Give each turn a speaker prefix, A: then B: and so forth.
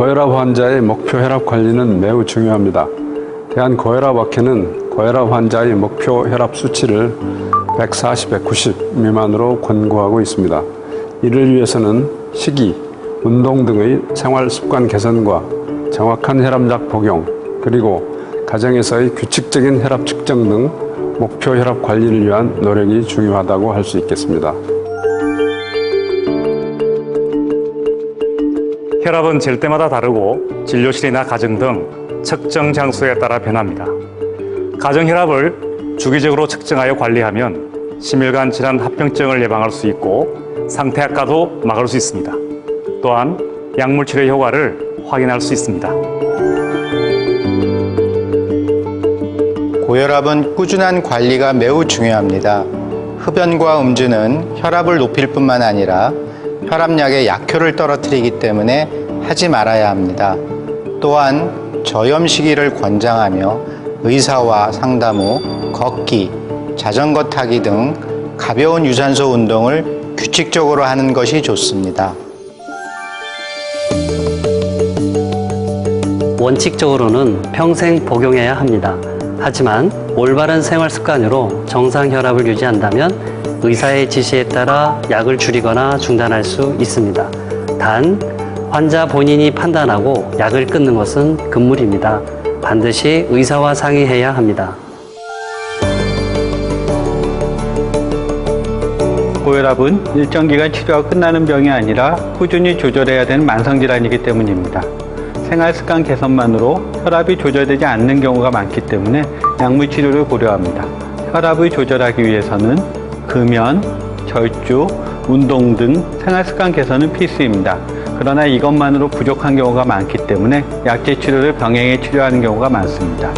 A: 고혈압 환자의 목표 혈압 관리는 매우 중요합니다. 대한고혈압학회는 고혈압 환자의 목표 혈압 수치를 140, 190 미만으로 권고하고 있습니다. 이를 위해서는 식이, 운동 등의 생활 습관 개선과 정확한 혈압약 복용, 그리고 가정에서의 규칙적인 혈압 측정 등 목표 혈압 관리를 위한 노력이 중요하다고 할 수 있겠습니다.
B: 혈압은 잴 때마다 다르고 진료실이나 가정 등 측정 장소에 따라 변합니다. 가정 혈압을 주기적으로 측정하여 관리하면 심혈관 질환 합병증을 예방할 수 있고 상태 악화도 막을 수 있습니다. 또한 약물 치료 효과를 확인할 수 있습니다.
C: 고혈압은 꾸준한 관리가 매우 중요합니다. 흡연과 음주는 혈압을 높일 뿐만 아니라 혈압약의 약효를 떨어뜨리기 때문에 하지 말아야 합니다. 또한 저염 시기를 권장하며 의사와 상담 후 걷기, 자전거 타기 등 가벼운 유산소 운동을 규칙적으로 하는 것이 좋습니다.
D: 원칙적으로는 평생 복용해야 합니다. 하지만 올바른 생활 습관으로 정상 혈압을 유지한다면 의사의 지시에 따라 약을 줄이거나 중단할 수 있습니다. 단, 환자 본인이 판단하고 약을 끊는 것은 금물입니다. 반드시 의사와 상의해야 합니다.
E: 고혈압은 일정 기간 치료가 끝나는 병이 아니라 꾸준히 조절해야 되는 만성 질환이기 때문입니다. 생활 습관 개선만으로 혈압이 조절되지 않는 경우가 많기 때문에 약물 치료를 고려합니다. 혈압을 조절하기 위해서는 금연, 절주, 운동 등 생활 습관 개선은 필수입니다. 그러나 이것만으로 부족한 경우가 많기 때문에 약제 치료를 병행해 치료하는 경우가 많습니다.